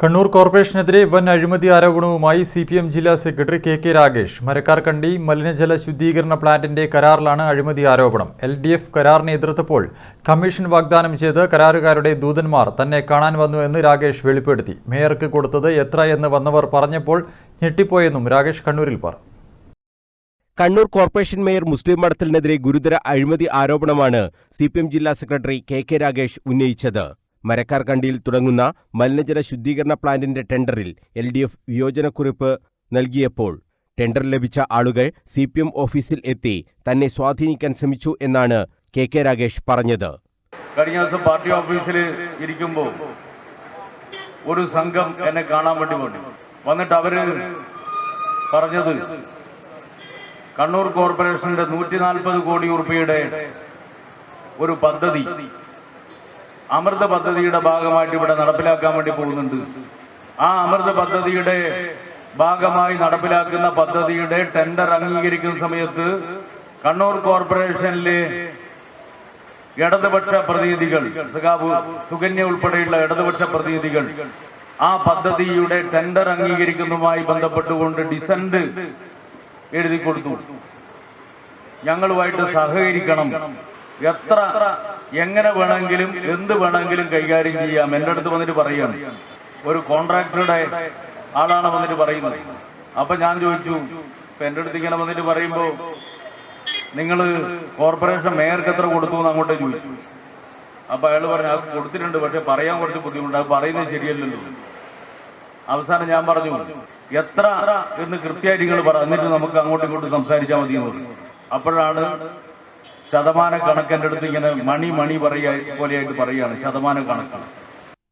കണ്ണൂർ കോർപ്പറേഷനെതിരെ വൻ അഴിമതി ആരോപണവുമായി സി പി എം ജില്ലാ secretary K K Ragesh Marakkarkandi മലിനജല ശുദ്ധീകരണ പ്ലാന്റിന്റെ കരാറിലാണ് അഴിമതി ആരോപണം. എൽ ഡി എഫ് കരാറിനെ എതിർത്തപ്പോൾ കമ്മീഷൻ വാഗ്ദാനം ചെയ്ത് കരാറുകാരുടെ ദൂതന്മാർ തന്നെ കാണാൻ വന്നു എന്ന് രാഗേഷ് വെളിപ്പെടുത്തി. മേയർക്ക് കൊടുത്തത് എത്ര എന്ന് വന്നവർ പറഞ്ഞപ്പോൾ ഞെട്ടിപ്പോയെന്നും രാഗേഷ് കണ്ണൂരിൽ പറഞ്ഞു. കണ്ണൂർ കോർപ്പറേഷൻ മേയർ മുസ്ലിം മഠത്തിനെതിരെ ഗുരുതര അഴിമതി ആരോപണമാണ് സി ജില്ലാ സെക്രട്ടറി കെ കെ രാഗേഷ് ഉന്നയിച്ചത്. മരക്കാർ കണ്ടിയിൽ തുടങ്ങുന്ന മലിനജല ശുദ്ധീകരണ പ്ലാന്റിന്റെ ടെൻഡറിൽ എൽ ഡി എഫ് വിയോജനക്കുറിപ്പ് നൽകിയപ്പോൾ ടെൻഡർ ലഭിച്ച ആളുകൾ സി പി എം ഓഫീസിൽ എത്തി തന്നെ സ്വാധീനിക്കാൻ ശ്രമിച്ചു എന്നാണ് കെ കെ രാഗേഷ് പറഞ്ഞത്. കഴിഞ്ഞ ദിവസം പാർട്ടി ഓഫീസിൽ ഇരിക്കുമ്പോൾ ഒരു സംഘം എന്നെ കാണാൻ വേണ്ടി വന്നു വന്നിട്ട് അവർ പറഞ്ഞത് കണ്ണൂർ കോർപ്പറേഷന്റെ നൂറ്റി നാൽപ്പത് കോടി ഉറുപ്പിയുടെ ഒരു പദ്ധതി അമൃത പദ്ധതിയുടെ ഭാഗമായിട്ട് ഇവിടെ നടപ്പിലാക്കാൻ വേണ്ടി പോകുന്നുണ്ട്. ആ അമൃത പദ്ധതിയുടെ ഭാഗമായി നടപ്പിലാക്കുന്ന പദ്ധതിയുടെ ടെൻഡർ അംഗീകരിക്കുന്ന സമയത്ത് കണ്ണൂർ കോർപ്പറേഷനിലെ ഇടതുപക്ഷ പ്രതിനിധികൾ സഖാബ് സുകന്യ ഉൾപ്പെടെയുള്ള ഇടതുപക്ഷ പ്രതിനിധികൾ ആ പദ്ധതിയുടെ ടെൻഡർ അംഗീകരിക്കുന്നതുമായി ബന്ധപ്പെട്ടുകൊണ്ട് ഡിസന്റ് എഴുതി കൊടുത്തു. ഞങ്ങളുമായിട്ട് സഹകരിക്കണം. എത്ര എങ്ങനെ വേണമെങ്കിലും എന്ത് വേണമെങ്കിലും കൈകാര്യം ചെയ്യാം. എന്റെ അടുത്ത് വന്നിട്ട് പറയാണ്. ഒരു കോൺട്രാക്ടറുടെ ആളാണ് വന്നിട്ട് പറയുന്നത്. അപ്പൊ ഞാൻ ചോദിച്ചു ഇപ്പൊ എന്റെ അടുത്ത് ഇങ്ങനെ വന്നിട്ട് പറയുമ്പോൾ നിങ്ങൾ കോർപ്പറേഷൻ മേയർക്ക് എത്ര കൊടുത്തു എന്ന് അങ്ങോട്ട് ചോദിച്ചു. അപ്പൊ അയാൾ പറഞ്ഞു അത് കൊടുത്തിട്ടുണ്ട് പക്ഷെ പറയാൻ കുറച്ച് ബുദ്ധിമുട്ട്. അത് പറയുന്നത് ശരിയല്ലല്ലോ. അവസാനം ഞാൻ പറഞ്ഞു എത്ര എന്ന് കൃത്യമായിട്ട് നിങ്ങൾ പറഞ്ഞിട്ട് നമുക്ക് അങ്ങോട്ടും ഇങ്ങോട്ടും സംസാരിച്ചാൽ മതി എന്ന് അപ്പോഴാണ് ശതമാന കണക്കെന്റെ അടുത്ത് ഇങ്ങനെ മണി മണി പറയുക പോലെയായിട്ട് പറയുകയാണ്. ശതമാന കണക്കാണ്.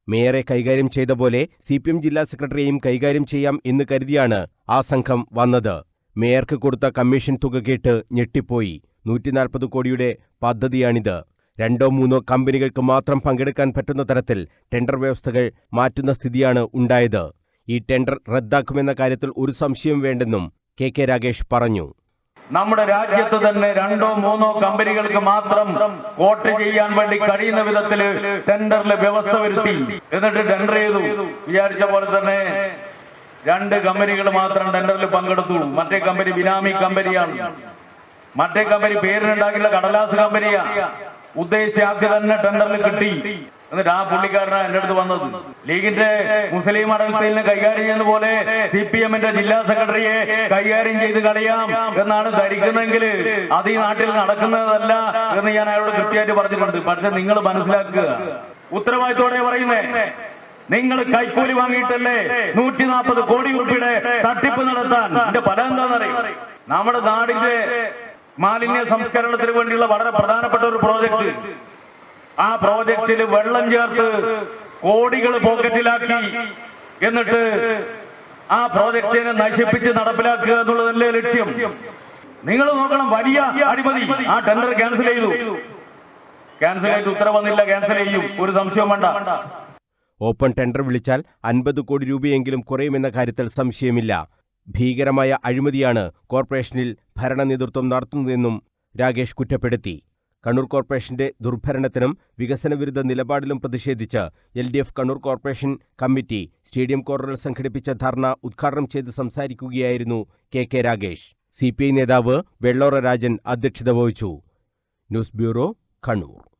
മേയറെ കൈകാര്യം ചെയ്ത പോലെ സി പി എം ജില്ലാ സെക്രട്ടറിയെയും കൈകാര്യം ചെയ്യാം എന്ന് കരുതിയാണ് ആ സംഘം വന്നത്. മേയർക്ക് കൊടുത്ത കമ്മീഷൻ തുക കേട്ട് ഞെട്ടിപ്പോയി. നൂറ്റിനാൽപ്പത് കോടിയുടെ പദ്ധതിയാണിത്. രണ്ടോ മൂന്നോ കമ്പനികൾക്ക് മാത്രം പങ്കെടുക്കാൻ പറ്റുന്ന തരത്തിൽ ടെൻഡർ വ്യവസ്ഥകൾ മാറ്റുന്ന സ്ഥിതിയാണ് ഉണ്ടായത്. ഈ ടെൻഡർ റദ്ദാക്കുമെന്ന കാര്യത്തിൽ ഒരു സംശയം വേണ്ടെന്നും കെ കെ രാഗേഷ് പറഞ്ഞു. നമ്മുടെ രാജ്യത്ത് തന്നെ രണ്ടോ മൂന്നോ കമ്പനികൾക്ക് മാത്രം വോട്ട് ചെയ്യാൻ വേണ്ടി കഴിയുന്ന വിധത്തിൽ ടെൻഡറിൽ വ്യവസ്ഥ വരുത്തി. എന്നിട്ട് ടെൻഡർ ചെയ്തു. വിചാരിച്ച പോലെ തന്നെ രണ്ട് കമ്പനികൾ മാത്രം ടെൻഡറിൽ പങ്കെടുത്തു. മറ്റേ കമ്പനി ബിനാമി കമ്പനിയാണ്. മറ്റേ കമ്പനി പേരിനുണ്ടാക്കിയുള്ള കടലാസ് കമ്പനിയാണ് ഉദ്ദേശിച്ച ആദ്യം തന്നെ ടെൻഡറിൽ കിട്ടി. എന്നിട്ട് ആ പുള്ളിക്കാരനാണ് എന്റെ അടുത്ത് വന്നത്. ലീഗിന്റെ മുസ്ലിം അടൽപ്പയിലിനെ കൈകാര്യം ചെയ്യുന്ന പോലെ സി പി എമ്മിന്റെ ജില്ലാ സെക്രട്ടറിയെ കൈകാര്യം ചെയ്ത് കളയാം എന്നാണ് ധരിക്കുന്നതെങ്കിൽ അത് ഈ നാട്ടിൽ നടക്കുന്നതല്ല എന്ന് ഞാൻ അയാളോട് കൃത്യമായിട്ട് പറഞ്ഞിട്ടുണ്ട്. പക്ഷെ നിങ്ങൾ മനസ്സിലാക്കുക. ഉത്തരവാദിത്തോടെ പറയുന്നേ നിങ്ങൾ കൈക്കൂലി വാങ്ങിയിട്ടല്ലേ നൂറ്റി നാൽപ്പത് കോടി രൂപയുടെ തട്ടിപ്പ് നടത്താൻ? എന്റെ ഫലം എന്താണെന്നറിയും? നമ്മുടെ നാടിന്റെ മാലിന്യ സംസ്കരണത്തിന് വേണ്ടിയുള്ള വളരെ പ്രധാനപ്പെട്ട ഒരു പ്രോജക്റ്റ്. ആ പ്രോജക്റ്റിൽ വെള്ളം ചേർത്ത് കോടികൾ പോക്കറ്റിലാക്കി. എന്നിട്ട് ആ പ്രോജക്റ്റിനെ നശിപ്പിച്ച് നടപ്പിലാക്കുക എന്നുള്ളതല്ലേ ലക്ഷ്യം. നിങ്ങൾ നോക്കണം വലിയ അഴിമതി ആ ടെൻഡർ ക്യാൻസൽ ചെയ്തു. ക്യാൻസൽ ചെയ്ത് ഉത്തരവന്നില്ല ക്യാൻസൽ ചെയ്യും. ഒരു സംശയം വേണ്ട. ഓപ്പൺ ടെൻഡർ വിളിച്ചാൽ അൻപത് കോടി രൂപയെങ്കിലും കുറയുമെന്ന കാര്യത്തിൽ സംശയമില്ല. ഭീകരമായ അഴിമതിയാണ് കോർപ്പറേഷനിൽ ഭരണ നേതൃത്വം നടത്തുന്നതെന്നും രാകേഷ് കുറ്റപ്പെടുത്തി. കണ്ണൂർ കോർപ്പറേഷന്റെ ദുർഭരണത്തിനും വികസനവിരുദ്ധ നിലപാടിലും പ്രതിഷേധിച്ച് L D F Kannur corporation committee stadium കോർണറിൽ സംഘടിപ്പിച്ച ധർണ ഉദ്ഘാടനം ചെയ്ത് സംസാരിക്കുകയായിരുന്നു K K Ragesh C P I നേതാവ് വെള്ളോറ രാജൻ അധ്യക്ഷത വഹിച്ചു. News bureau Kannur.